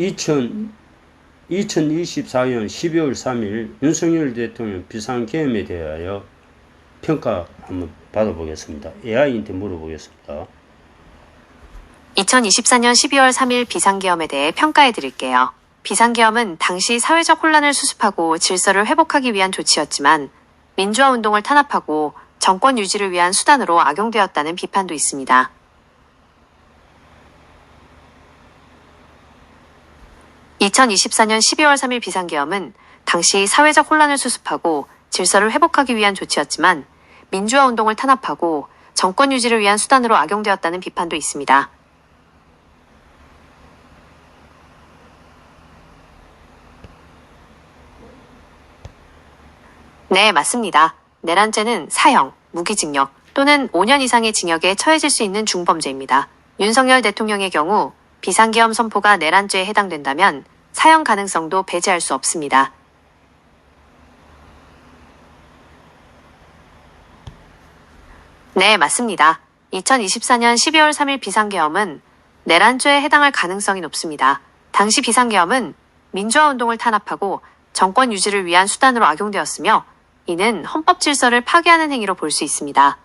2000, 2024년 12월 3일 윤석열 대통령 비상계엄에 대하여 평가 한번 받아보겠습니다. AI한테 물어보겠습니다. 2024년 12월 3일 비상계엄에 대해 평가해 드릴게요. 비상계엄은 당시 사회적 혼란을 수습하고 질서를 회복하기 위한 조치였지만 민주화 운동을 탄압하고 정권 유지를 위한 수단으로 악용되었다는 비판도 있습니다. (2024년 12월 3일) 비상계엄은 당시 사회적 혼란을 수습하고 질서를 회복하기 위한 조치였지만 민주화 운동을 탄압하고 정권 유지를 위한 수단으로 악용되었다는 비판도 있습니다. 네, 맞습니다. 내란죄는 사형, 무기징역 또는 5년 이상의 징역에 처해질 수 있는 중범죄입니다. 윤석열 대통령의 경우 비상계엄 선포가 내란죄에 해당된다면 사형 가능성도 배제할 수 없습니다. 네, 맞습니다. 2024년 12월 3일 비상계엄은 내란죄에 해당할 가능성이 높습니다. 당시 비상계엄은 민주화 운동을 탄압하고 정권 유지를 위한 수단으로 악용되었으며 이는 헌법 질서를 파괴하는 행위로 볼 수 있습니다.